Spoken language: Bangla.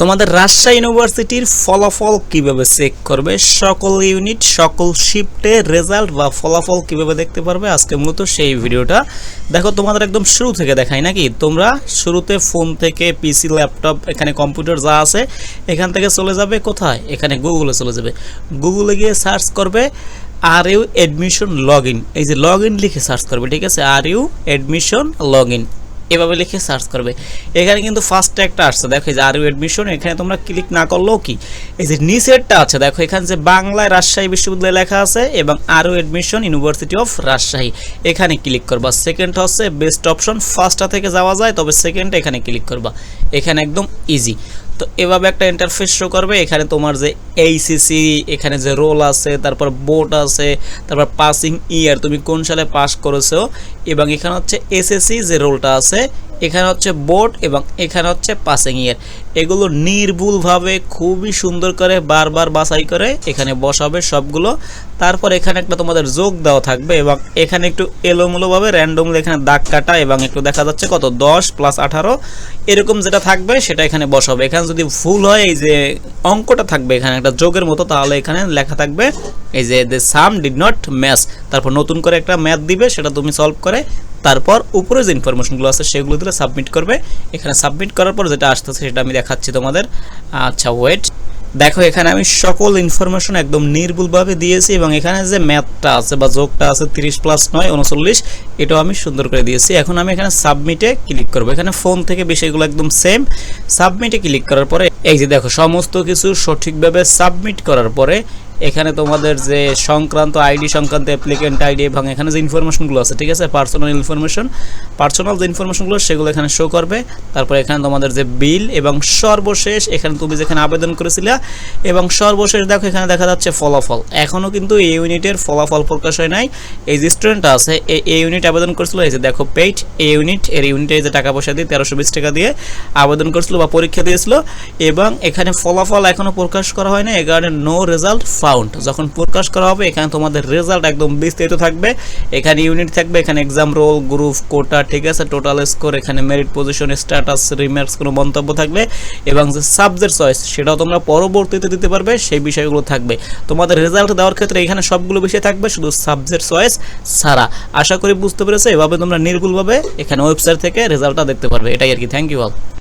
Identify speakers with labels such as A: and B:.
A: তোমাদের রাজশাহী ইউনিভার্সিটির ফলাফল কীভাবে চেক করবে? সকল ইউনিট সকল শিফটে রেজাল্ট বা ফলাফল কীভাবে দেখতে পারবে? আজকে মূলত সেই ভিডিওটা। দেখো, তোমাদের একদম শুরু থেকে দেখাই নাকি? তোমরা শুরুতে ফোন থেকে পিসি ল্যাপটপ এখানে কম্পিউটার যা আছে, এখান থেকে চলে যাবে কোথায়? এখানে গুগলে চলে যাবে। গুগলে গিয়ে সার্চ করবে আর ইউ অ্যাডমিশন লগ এই যে লগ লিখে সার্চ করবে, ঠিক আছে? আর ইউ অ্যাডমিশন লগ এভাবে লিখে সার্চ করবে। এখানে কিন্তু ফার্স্টে একটা আসছে। দেখো এই যে আরও অ্যাডমিশন এখানে তোমরা ক্লিক না করলেও কি? এই যে নিচেরটা আছে, দেখো এখানে যে বাংলায় রাজশাহী বিশ্ববিদ্যালয় লেখা আছে এবং আরও অ্যাডমিশন ইউনিভার্সিটি অফ রাজশাহী এখানে ক্লিক করবা। সেকেন্ড হচ্ছে বেস্ট অপশন ফার্স্টটা থেকে যাওয়া যায়, তবে সেকেন্ড এখানে ক্লিক করবা। এখানে একদম ইজি তো এভাবে একটা ইন্টারফেস শো করবে। এখানে তোমার যে এইসিসি এখানে যে রোল আছে, তারপর বোর্ড আছে, তারপর পাসিং ইয়ার তুমি কোন সালে পাস করেছ, এবং এখানে হচ্ছে এসএসসি যে রোলটা আছে এখানে হচ্ছে বোর্ড এবং এখানে হচ্ছে পাসিং ইয়ার এগুলো নির্ভুলভাবে খুবই সুন্দর করে বারবার বাছাই করে এখানে বসাবে সবগুলো। তারপর এখানে একটা তোমাদের যোগ দেওয়া থাকবে এবং এখানে একটু এলোমেলোভাবে র্যান্ডমলি এখানে দাগ কাটা এবং একটু দেখা যাচ্ছে কত? দশ প্লাস আঠারো। এরকম যেটা থাকবে সেটা এখানে বসাবে। এখানে যদি ভুল হয়, এই যে অঙ্কটা থাকবে এখানে একটা যোগের মতো, তাহলে এখানে লেখা থাকবে এই যে the sum did not match তারপর নতুন করে একটা ম্যাথ দিবে, সেটা তুমি সলভ করে, তারপর উপরে যে ইনফরমেশনগুলো আছে, সেগুলো দিলে সাবমিট করবে। এখানে সাবমিট করার পর যেটা আসতেছে, সেটা আমি দেখাচ্ছি তোমাদের। আচ্ছা ওয়েট দেখো, এখানে আমি সকল ইনফরমেশন একদম নির্ভুলভাবে দিয়েছি, এবং এখানে যে ম্যাথটা আছে, বা যোগটা আছে, তিরিশ প্লাস নয়, উনচল্লিশ, এটাও আমি সুন্দর করে দিয়েছি। এখন আমি এখানে সাবমিটে ক্লিক করব। এখানে ফোন থেকে বিষয়গুলো একদম সেম সাবমিটে ক্লিক করার পরে, এই যে দেখো, সমস্ত কিছু সঠিকভাবে সাবমিট করার পরে এখানে তোমাদের যে সংক্রান্ত আইডি, সংক্রান্ত অ্যাপ্লিকেন্ট আইডি এবং এখানে যে ইনফরমেশনগুলো আছে, ঠিক আছে? পার্সোনাল ইনফরমেশন পার্সোনাল যে ইনফরমেশনগুলো সেগুলো এখানে শো করবে। তারপর এখানে তোমাদের যে বিল এবং সর্বশেষ, এখানে তুমি যেখানে আবেদন করেছিলে এবং সর্বশেষ দেখো, এখানে দেখা যাচ্ছে ফলাফল। এখনও কিন্তু এই ইউনিটের ফলাফল প্রকাশ হয় নাই। এই যে স্টুডেন্ট আছে এই ইউনিট আবেদন করেছিল, এই যে দেখো পেইড এই ইউনিট এর ইউনিটে যে টাকা পয়সা দিয়ে তেরোশো বিশ টাকা দিয়ে আবেদন করেছিল বা পরীক্ষা দিয়েছিল এবং এখানে ফলাফল এখনও প্রকাশ করা হয় না এই কারণে নো রেজাল্ট ফাউন্ড যখন প্রকাশ করা হবে, এখানে তোমাদের রেজাল্ট একদম বিস্তারিত থাকবে। এখানে ইউনিট থাকবে, এখানে এক্সাম রোল গ্রুপ কোটা ঠিক আছে? টোটাল স্কোর এখানে মেরিট পজিশন স্ট্যাটাস রিমার্কস কোনো মন্তব্য থাকবে। এবং যে সাবজেক্ট চয়েস সেটাও তোমরা পরবর্তীতে দিতে পারবে, সেই বিষয়গুলো থাকবে। তোমাদের রেজাল্ট দেওয়ার ক্ষেত্রে এখানে সবগুলো বিষয় থাকবে, শুধু সাবজেক্ট চয়েস ছাড়া। আশা করি বুঝতে পেরেছ, এভাবে তোমরা নির্ভুলভাবে এখানে ওয়েবসাইট থেকে রেজাল্টটা দেখতে পারবে। এটাই আর কি। Thank you all